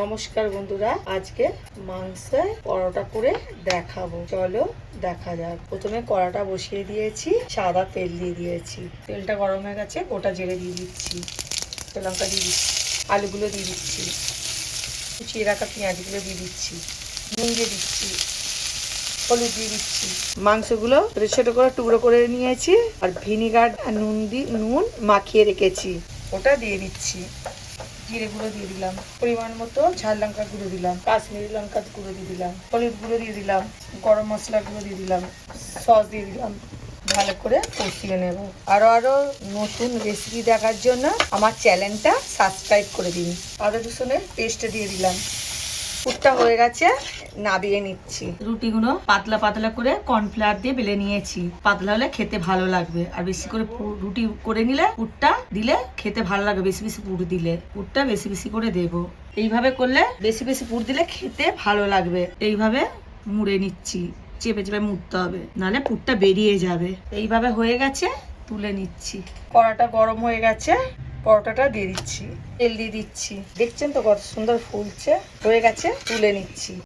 নমস্কার বন্ধুরা, আজকে মাংসে পরোটা করে দেখাবো। চলো দেখা যাক। প্রথমে কড়াটা বসিয়ে দিয়েছি, সাদা তেল দিয়ে দিয়েছি। তেলটা গরম হয়ে গেছে, গোটা জিরে দিয়ে দিচ্ছি লঙ্কা দিয়ে দিচ্ছি, আলুগুলো দিয়ে দিচ্ছি, কুচিয়ে রাখা পেঁয়াজগুলো দিয়ে দিচ্ছি, নুন দিয়ে দিচ্ছি, হলুদ দিয়ে দিচ্ছি। মাংসগুলো ছোটো ছোটো করে টুকরো করে নিয়েছি আর ভিনিগার নুন দিয়ে নুন মাখিয়ে রেখেছি। ওটা দিয়ে দিচ্ছি। জিরে গুঁড়ো দিয়ে দিলাম, পরিমাণ মতো ঝাল লঙ্কা গুঁড়ো দিলাম, কাশ্মীরি লঙ্কা গুঁড়ো দিয়ে দিলাম, হলুদ গুঁড়ো দিয়ে দিলাম, গরম মশলা গুঁড়ো দিয়ে দিলাম, সস দিয়ে দিলাম, ভালো করে কষিয়ে নেব। আরও আরও নতুন রেসিপি দেখার জন্য আমার চ্যানেলটা সাবস্ক্রাইব করে দিন। আদা রসুনের পেস্ট দিয়ে দিলাম। পুরটা হয়ে গেছে, নাবিয়ে নিচ্ছি। রুটিগুলো পাতলা পাতলা করে কর্নফ্লাওয়ার দিয়ে বেলে নিয়েছি। পাতলা হলে খেতে ভালো লাগবে। আর বেশি করে রুটি করে নিলে পুরটা দিলে খেতে ভালো লাগবে, বেশি বেশি পুর দিলে। পুরটা বেশি বেশি করে দেব। এইভাবে করলে বেশি বেশি পুর দিলে খেতে ভালো লাগবে। এইভাবে মুড়ে নিচ্ছি। চেপে চেপে মুড়তে হবে, নাহলে পুরটা বেরিয়ে যাবে। এইভাবে হয়ে গেছে, তুলে নিচ্ছি। কড়াটা গরম হয়ে গেছে। পরোটাটা দিয়ে দিচ্ছি, তেল দিয়ে দিচ্ছি। দেখছেন তো কত সুন্দর ফুলছে? হয়ে গেছে, তুলে নিচ্ছি।